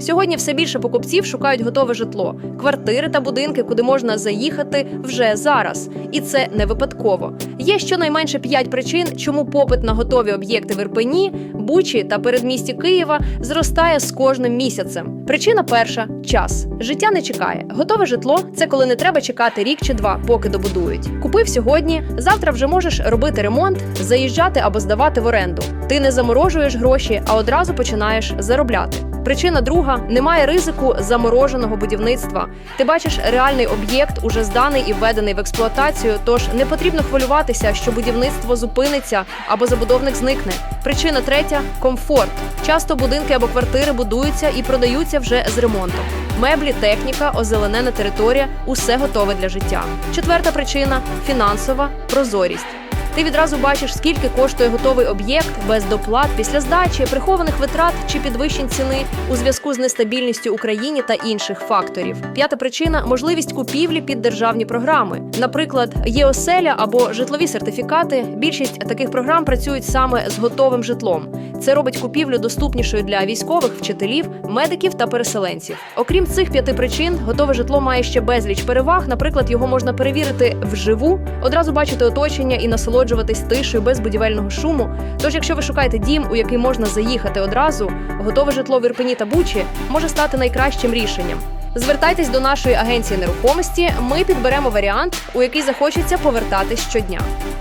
Сьогодні все більше покупців шукають готове житло, квартири та будинки, куди можна заїхати вже зараз. І це не випадково. Є щонайменше п'ять причин, чому попит на готові об'єкти в Ірпені, Бучі та передмісті Києва зростає з кожним місяцем. Причина перша час. Життя не чекає. Готове житло це коли не треба чекати рік чи два, поки добудують. Купив сьогодні, завтра вже можеш робити ремонт, заїжджати або здавати в оренду. Ти не заморожуєш гроші, а одразу починаєш заробляти. Причина друга немає ризику замороженого будівництва. Ти бачиш реальний об'єкт, уже зданий і введений в експлуатацію. Тож не потрібно хвилюватися, що будівництво зупиниться або забудовник зникне. Причина третя комфорт. Часто будинки або квартири будуються і продаються вже з ремонтом. Меблі, техніка, озеленена територія усе готове для життя. Четверта причина фінансова прозорість. Ти відразу бачиш, скільки коштує готовий об'єкт без доплат після здачі, прихованих витрат чи підвищень ціни у зв'язку з нестабільністю Україні та інших факторів. П'ята причина можливість купівлі під державні програми. Наприклад, є оселя або житлові сертифікати. Більшість таких програм працюють саме з готовим житлом. Це робить купівлю доступнішою для військових, вчителів, медиків та переселенців. Окрім цих п'яти причин, готове житло має ще безліч переваг. Наприклад, його можна перевірити вживу, одразу бачити оточення і насолоджуватись тишею без будівельного шуму. Тож, якщо ви шукаєте дім, у який можна заїхати одразу, готове житло в Ірпені та Бучі може стати найкращим рішенням. Звертайтесь до нашої агенції нерухомості. Ми підберемо варіант, у який захочеться повертатись щодня.